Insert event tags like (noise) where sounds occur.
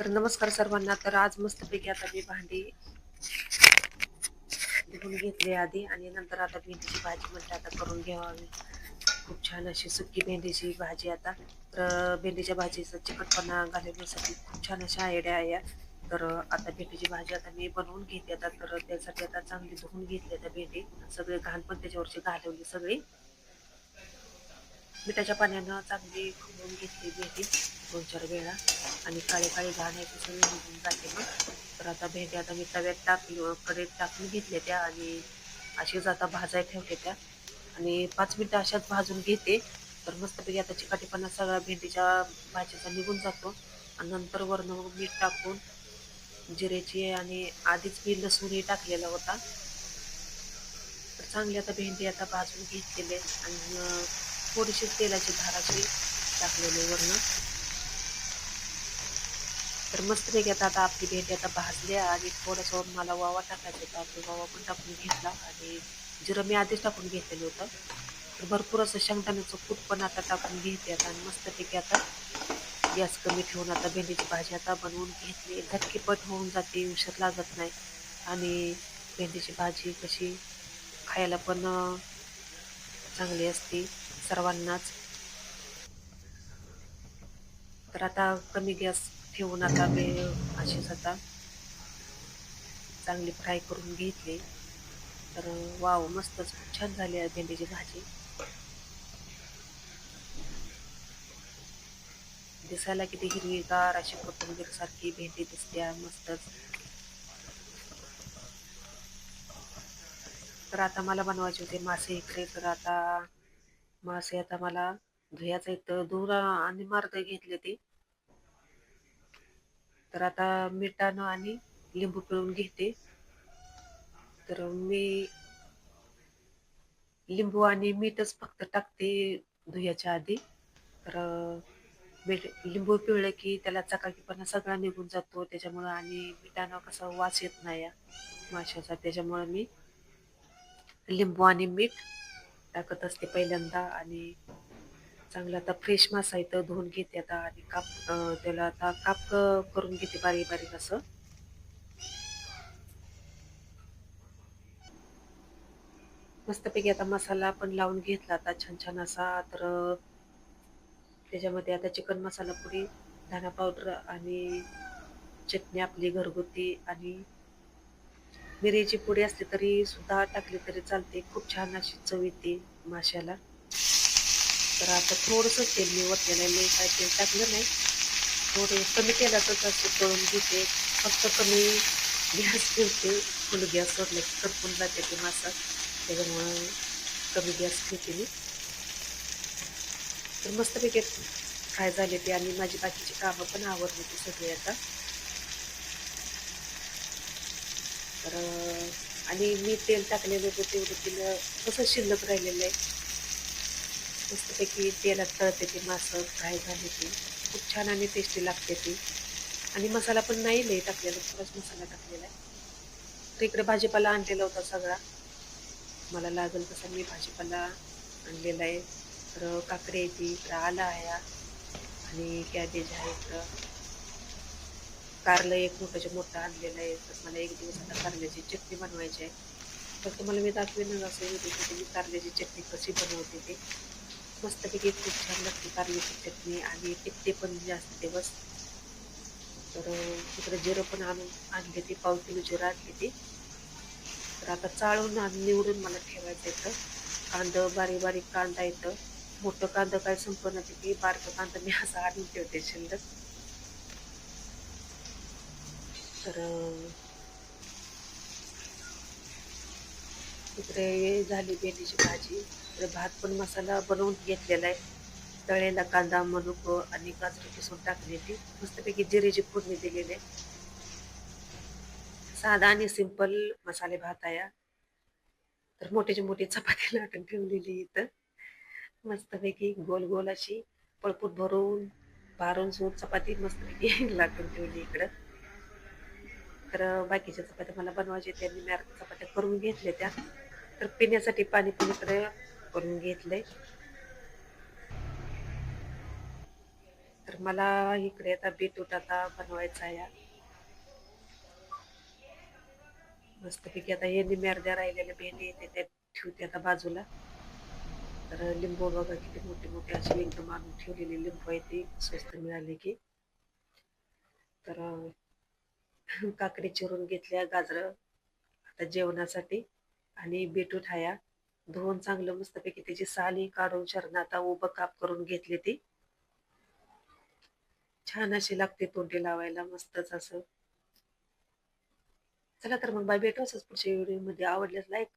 तर नमस्कार सर्वांना. तर आज मस्तपैकी आता मी भांडी धुवून घेतली आधी आणि नंतर आता भेंडीची भाजी म्हणते आता करून घ्यावी. खूप छान अशी सुकी भेंडीची भाजी आता. तर भेंडीच्या भाजीचा चिकटपणा घालवण्यासाठी खूप छान अशा आयडिया आहे. या. तर आता भेंडीची भाजी आता मी बनवून घेते आता. तर त्यासाठी आता चांगली धुवून घेतली आता भेंडी. सगळे घाण पण त्याच्यावरची घालवली सगळी. मिठाच्या पाण्यानं चांगली फुलवून घेतली भेंडी. दोन चार वेळा आणि काळी काळी घाण आहे ती सगळी निघून जाते मग. तर आता भेंडी आता मी तव्यात टाकली कडेत टाकून घेतल्या त्या आणि अशीच आता भाजाय ठेवते त्या. आणि पाच मिनटं अशाच भाजून घेते. तर मस्तपैकी आता चिकाटीपणा सगळा भेंडीच्या भाजीचा निघून जातो. आणि नंतर वरनं मग मीठ टाकून जिऱ्याची आणि आधीच मी लसूणही टाकलेला होता. तर चांगली आता भेंडी आता भाजून घेतलेली आणि थोडीशी तेलाची धाराची टाकलेली वरनं तर मस्तपैकी आता आता आपली भेंडी आता भाजली आणि थोडंसं मला वावा टाकायचा होता आपली वावा पण टाकून घेतला आणि जिरं मी आधीच टाकून घेतलेलं होतं. तर भरपूर असं शेंगदाण्याचं कूट पण आता टाकून घेते आता आणि मस्तपैकी आता गॅस कमी ठेवून आता भेंडीची भाजी आता बनवून घेतली. धक्केपट होऊन जाते उशीर लागत नाही. आणि भेंडीची भाजी कशी खायला पण चांगली असते सर्वांनाच. तर आता कमी गॅस ठेवून आता मी अशीच आता चांगली फ्राय करून घेतली. तर वाव मस्तच खूप छान झाली आहे भेंडीची भाजी. दिसायला किती हिरवीगार अशी कोथिंबीर सारखी भेंडी दिसते मस्तच. तर आता मला बनवायचे होते मासे इकडे तर आता मासे आता मला धुयाचं इथं धुरा आणि मार्ग घेतले ते. तर आता मिठानं आणि लिंबू पिळून घेते. तर मी लिंबू आणि मीठच फक्त टाकते धुयाच्या आधी. तर मीठ लिंबू पिळलं की त्याला चकाकीपणा सगळा निघून जातो. त्याच्यामुळं आणि मिठानं कसा वास येत नाही या माशाचा. त्याच्यामुळं मी लिंबू आणि मीठ टाकत असते पहिल्यांदा आणि चांगला आता फ्रेश मासा इथं धुवून घेते आता आणि काप त्याला आता काप करून घेते बारीक बारीक असं. मस्तपैकी आता मसाला पण लावून घेतला आता छान छान असा. तर त्याच्यामध्ये आता चिकन मसाला पुडी धना पावडर आणि चटणी आपली घरगुती आणि मिरीची पुडी असली तरी सुद्धा टाकली तरी चालते. खूप छान अशी चव येते माशाला. तर आता थोडंसं तेल मी वरलेलं आहे. मी काय तेल टाकलं नाही. थोडं कमी तेलातच असं तळून घेते. फक्त कमी गॅस ठेवते. फुल गॅस सोडलं की करपून जाते ते मासा. त्याच्यामुळं कमी गॅस ठेवते मी. तर मस्तपैकी काय झाले ते आणि माझी बाकीची कामं पण आवडली ती सगळी आता. तर आणि मी तेल टाकलेलं होतं तेवढं तिला कसं शिल्लक राहिलेलं आहे. मस्तपैकी तेलात तळते ते मासं फ्राय झाले ती. खूप छान आणि टेस्टी लागते ती. आणि मसाला पण नाही लई टाकलेला थोडाच मसाला टाकलेला आहे. तर इकडे भाजीपाला आणलेला होता सगळा. मला लागेल तसा मी भाजीपाला आणलेला आहे. तर काकडी आहे ती इकडं आला आहे. आणि कॅबेज आहे इकडं. कारलं एक मोठ्याच्या मोठं आणलेलं आहे. तर मला एक दिवस आता कारल्याची चटणी बनवायची आहे. तर तुम्हाला मी दाखवेन असं मी कारल्याची चटणी कशी बनवते ते. मस्तपैकी खूप छान लागते कारल्याची चटणी आणि टिकते पण जास्त दिवस. तर तिकडे जिरं पण आणून आणले ते पाव किलो जिरं आणले ते. तर आता चाळून आणि निवडून मला ठेवायचं येतं कांदं बारीक बारीक कांदा येतं मोठं कांदं काय संपन्न तिथे बारकं कांदा मी असं आणून ठेवते शिल्लक. तर इकडे झाली भेंडीची भाजी. इकडे भात पण मसाला बनवून घेतलेला आहे. तळेला कांदा मनुको आणि गाजर किसून टाकलेली. मस्तपैकी जिरेची फोडणी दिलेली आहे. साधा आणि सिंपल मसाले भात आहे तर मोठीची मोठी चपाती लाटून ठेवलेली इथं मस्तपैकी गोल गोल अशी पळपूट भरून भारून सून चपाती मस्तपैकी (laughs) लाटून ठेवली इकडं. तर बाकीच्या चपात्या मला बनवायच्या त्यांनी मी चपात्या करून घेतल्या त्या. तर पिण्यासाठी पाणी पण इकडे करून घेतलंय. तर मला इकडे आता बीटरूट आता बनवायचा आहे. मस्तपैकी आता हे निम्या अर्ध्या राहिलेल्या भेंडी येते त्या ठेवते आता बाजूला. तर लिंबू बघा किती मोठे मोठे असे एकदम मारून ठेवलेले लिंबू आहे ते स्वस्त मिळाले की. तर काकडी चिरून घेतल्या गाजर. आता जेवणासाठी. आणि बेटू हाया. धुवून चांगलं मस्तपैकी त्याची साली काढून शरण आता उभं काप करून घेतली ती. छान अशी लागते तोंडी लावायला मस्तच असं. चला तर मग बाय भेटू असंच पुढच्या व्हिडिओमध्ये. आवडल्यास लाईक